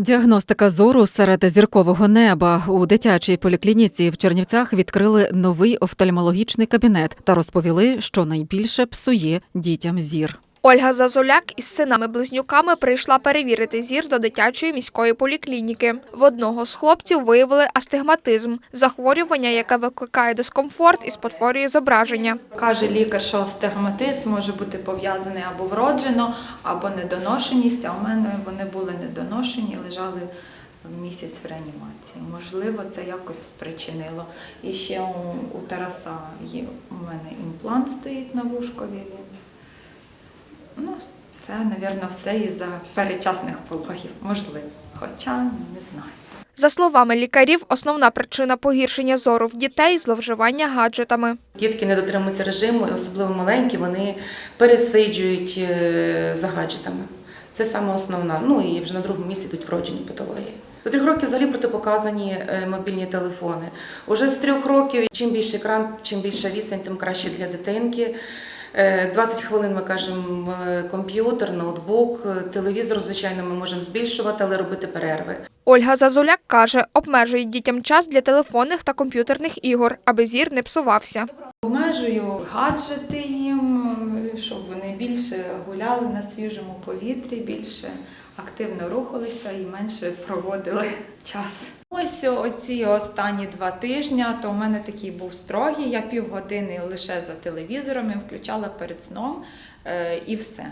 Діагностика зору серед зіркового неба у дитячій поліклініці в Чернівцях відкрили новий офтальмологічний кабінет та розповіли, що найбільше псує дітям зір. Ольга Зазуляк із синами-близнюками прийшла перевірити зір до дитячої міської поліклініки. В одного з хлопців виявили астигматизм – захворювання, яке викликає дискомфорт і спотворює зображення. Каже лікар, що астигматизм може бути пов'язаний або вроджено, або недоношеність. А у мене вони були недоношені, лежали місяць в реанімації. Можливо, це якось спричинило. І ще у, Тараса є у мене імплант стоїть на вушкові. Він це, мабуть, все із-за передчасних пологів. Можливо, хоча не знаю. За словами лікарів, основна причина погіршення зору в дітей – зловживання гаджетами. Дітки не дотримуються режиму, і особливо маленькі, вони пересиджують е, за гаджетами. Це саме основна. Ну і вже на другому місці йдуть вроджені патології. До трьох років взагалі протипоказані е, мобільні телефони. Уже з трьох років чим більше екран, чим більша відстань, тим краще для дитинки. Е, 20 хвилин ми кажемо е, комп'ютер, ноутбук, е, телевізор, звичайно, ми можемо збільшувати, але робити перерви. Ольга Зазуляк каже, обмежують дітям час для телефонних та комп'ютерних ігор, аби зір не псувався. Обмежую гаджети їм, щоб вони більше гуляли на свіжому повітрі, більше активно рухалися і менше проводили час. Ось оці останні два тижні, то в мене такий був строгий. Я півгодини лише за телевізором і включала перед сном е, і все.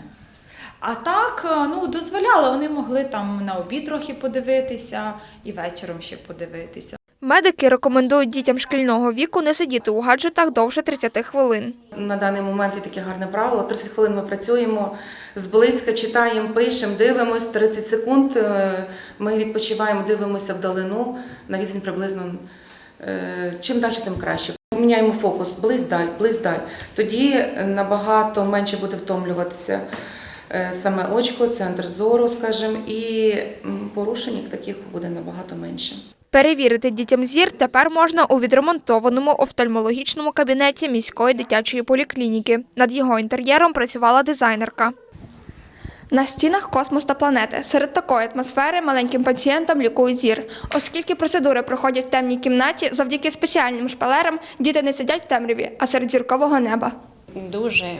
А так, е, ну дозволяла, вони могли там на обід трохи подивитися і вечором ще подивитися. Медики рекомендують дітям шкільного віку не сидіти у гаджетах довше 30 хвилин. На даний момент є таке гарне правило. 30 хвилин ми працюємо зблизька, читаємо, пишемо, дивимось. 30 секунд е, ми відпочиваємо, дивимося вдалину на відстань приблизно. е, Чим далі, тим краще. Міняємо фокус, близь даль, близь даль. Тоді набагато менше буде втомлюватися е, саме очко, центр зору, скажімо, і порушень таких буде набагато менше. Перевірити дітям зір тепер можна у відремонтованому офтальмологічному кабінеті міської дитячої поліклініки. Над його інтер'єром працювала дизайнерка. На стінах космос та планети. Серед такої атмосфери маленьким пацієнтам лікують зір. Оскільки процедури проходять в темній кімнаті, завдяки спеціальним шпалерам діти не сидять в темряві, а серед зіркового неба. Дуже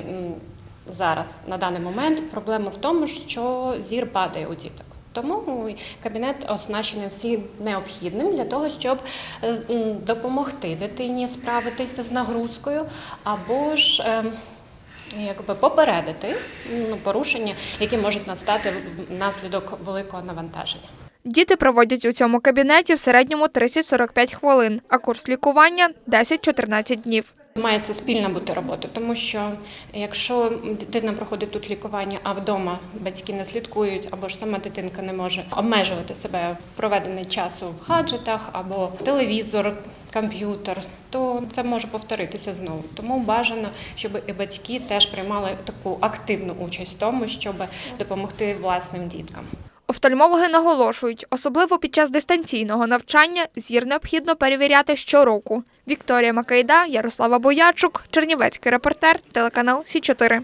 зараз на даний момент проблема в тому, що зір падає у діток. Тому кабінет оснащений всім необхідним для того, щоб е, допомогти дитині справитися з нагрузкою або ж е, якби попередити ну, порушення, які можуть настати внаслідок великого навантаження. Діти проводять у цьому кабінеті в середньому 30-45 хвилин, а курс лікування 10-14 днів. Має це спільна бути робота, тому що якщо дитина проходить тут лікування, а вдома батьки не слідкують, або ж сама дитинка не може обмежувати себе в проведений часу в гаджетах або телевізор, комп'ютер, то це може повторитися знову. Тому бажано, щоб і батьки теж приймали таку активну участь в тому, щоб допомогти власним діткам. Офтальмологи наголошують, особливо під час дистанційного навчання зір необхідно перевіряти щороку. Вікторія Макайда, Ярослава Боячук, Чернівецький репортер, телеканал Сі 4